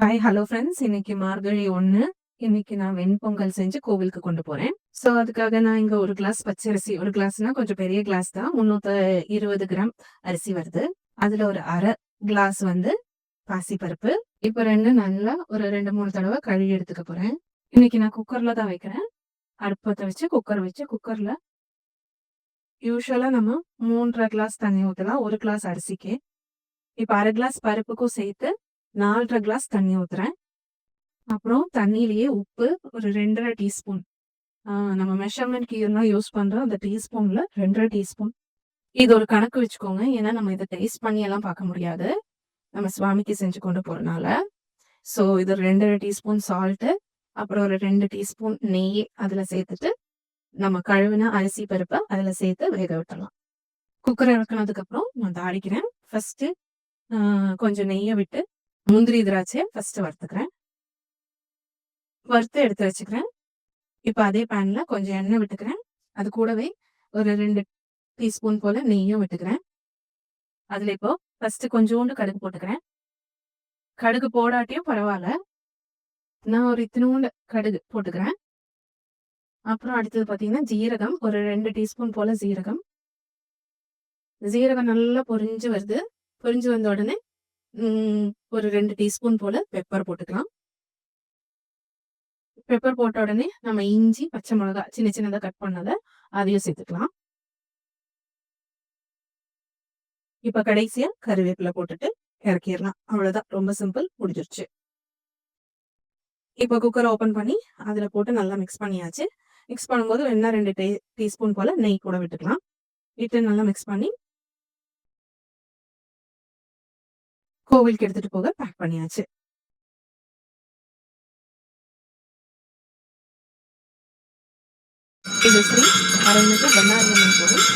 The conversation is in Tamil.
ஹாய் ஹலோ ஃப்ரெண்ட்ஸ் இன்னைக்கு மார்கழி ஒன்று இன்னைக்கு நான் வெண்பொங்கல் செஞ்சு கோவிலுக்கு கொண்டு போறேன். ஸோ அதுக்காக நான் இங்க ஒரு கிளாஸ் பச்சரிசி ஒரு கிளாஸ்னா கொஞ்சம் பெரிய கிளாஸ் தான். முன்னூத்தி இருபது கிராம் அரிசி வருது. அதுல ஒரு அரை கிளாஸ் வந்து பாசிப்பருப்பு. இப்போ ரெண்டு நல்லா ஒரு ரெண்டு மூணு தடவை கழுவி எடுத்துக்க போறேன். இன்னைக்கு நான் குக்கர்ல தான் வைக்கிறேன். அடுப்பத்தை வச்சு குக்கர் வச்சு குக்கர்ல யூஸ்வலா நம்ம மூன்றரை கிளாஸ் தண்ணி ஊற்றலாம் ஒரு கிளாஸ் அரிசிக்கு. இப்போ அரை கிளாஸ் பருப்புக்கும் சேர்த்து நாலரை கிளாஸ் தண்ணி ஊற்றுறேன் அப்புறம் தண்ணியிலேயே உப்பு ஒரு ரெண்டரை டீஸ்பூன் நம்ம மெஷர்மெண்ட் கீர்லாம் யூஸ் பண்ணுறோம் அந்த டீஸ்பூனில் ரெண்டரை டீஸ்பூன் இது ஒரு கணக்கு வச்சுக்கோங்க. ஏன்னா நம்ம இதை டேஸ்ட் பண்ணி எல்லாம் பார்க்க முடியாது. நம்ம சுவாமிக்கு செஞ்சு கொண்டு போகிறனால ஸோ இது ரெண்டரை டீஸ்பூன் சால்ட்டு அப்புறம் ஒரு ரெண்டு டீஸ்பூன் நெய் அதில் சேர்த்துட்டு நம்ம கழுவின அரிசி பருப்பை அதில் சேர்த்து வேக விட்டுடலாம் குக்கரை இறக்குனதுக்கப்புறம் நான் தாளிக்கிறேன். ஃபஸ்ட்டு கொஞ்சம் நெய்யை விட்டு முந்திரி திராட்சையை ஃபர்ஸ்ட் வறுத்துக்கிறேன். வறுத்து எடுத்து வச்சுக்கிறேன். இப்போ அதே பேனில் கொஞ்சம் எண்ணெய் விட்டுக்கிறேன். அது கூடவே ஒரு ரெண்டு டீஸ்பூன் போல் நெய்யும் விட்டுக்கிறேன். அதில் இப்போ ஃபஸ்ட்டு கொஞ்சோண்டு கடுகு போட்டுக்கிறேன். கடுகு போடாட்டியும் பரவாயில்ல. நான் ஒரு இத்தினோண்டு கடுகு போட்டுக்கிறேன். அப்புறம் அடுத்தது பார்த்தீங்கன்னா ஜீரகம் ஒரு ரெண்டு டீஸ்பூன் போல் ஜீரகம். ஜீரகம் நல்லா பொரிஞ்சு வருது. பொரிஞ்சு வந்த உடனே ஒரு ரெண்டு டீஸ்பூன் போல பெப்பர் போட்டுக்கலாம். பெப்பர் போட்ட உடனே நம்ம இஞ்சி பச்சை மிளகா சின்ன சின்னதாக கட் பண்ணதை அதையும் சேர்த்துக்கலாம். இப்போ கடைசியாக கருவேப்பிலை போட்டுட்டு இறக்கிடலாம். அவ்வளோதான் ரொம்ப சிம்பிள் முடிஞ்சிருச்சு. இப்போ குக்கரை ஓப்பன் பண்ணி அதில் போட்டு நல்லா மிக்ஸ் பண்ணியாச்சு. மிக்ஸ் பண்ணும்போது என்ன ரெண்டு டீ டீஸ்பூன் போல நெய் கூட விட்டுக்கலாம். விட்டு நல்லா மிக்ஸ் பண்ணி கோவிலுக்கு எடுத்துட்டு போக பேக் பண்ணியாச்சு. இது ஸ்ரீ அரண்மிகு பண்ணாரியம்மன் கோவில்.